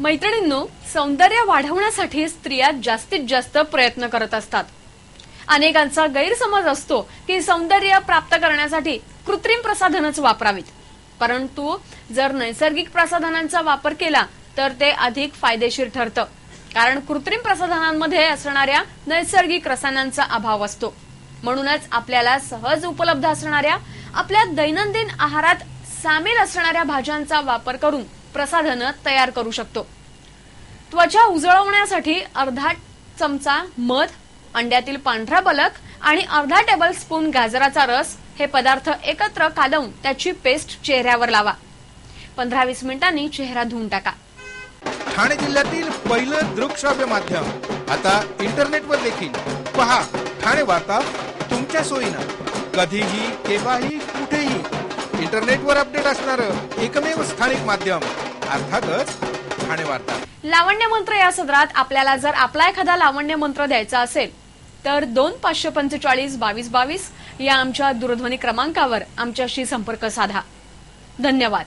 मैत्रिणींनो सौंदर्य वाढवण्यासाठी स्त्रिया जास्तीत जास्त प्रयत्न करत असतात. अनेकांचा गैरसमज असतो की सौंदर्य प्राप्त करण्यासाठी कृत्रिम प्रसाधनच वापरावीत. परंतु जर नैसर्गिक प्रसाधनांचा वापर केला तर ते अधिक फायदेशीर ठरतं. कारण कृत्रिम प्रसाधनांमध्ये असणाऱ्या नैसर्गिक रसायनांचा अभाव असतो. म्हणूनच आपल्याला सहज उपलब्ध असणाऱ्या आपल्या दैनंदिन आहारात सामील असणाऱ्या भाज्यांचा वापर करून प्रसाधनं तयार करू शकतो. त्वचा उजळवण्यासाठी अर्धा चमचा मध अंड्यातील पांढरा बलक आणि अर्धा टेबल स्पून गाजराचा रस हे पदार्थ एकत्र कालवून त्याची पेस्ट चेहऱ्यावर लावा. पंधरा वीस मिनिटांनी चेहरा धुवून टाका. ठाणे जिल्ह्यातील पहिलं दृकश्राव्य माध्यम. आता इंटरनेटवर देखील. पहा ठाणे वार्ता तुमच्या सोयीनं. कधीही केव्हाही कुठेही. इंटरनेटवर अपडेट असणार एकमेव स्थानिक माध्यम. अर्थातच ठाणे वार्ता लावण्य मंत्र या सदरात आपल्याला जर आपला एखादा लावण्य मंत्र द्यायचा असेल तर दोन पाचशे पंचेचाळीस बावीस बावीस या आमच्या दूरध्वनी क्रमांकावर आमच्याशी संपर्क साधा. धन्यवाद.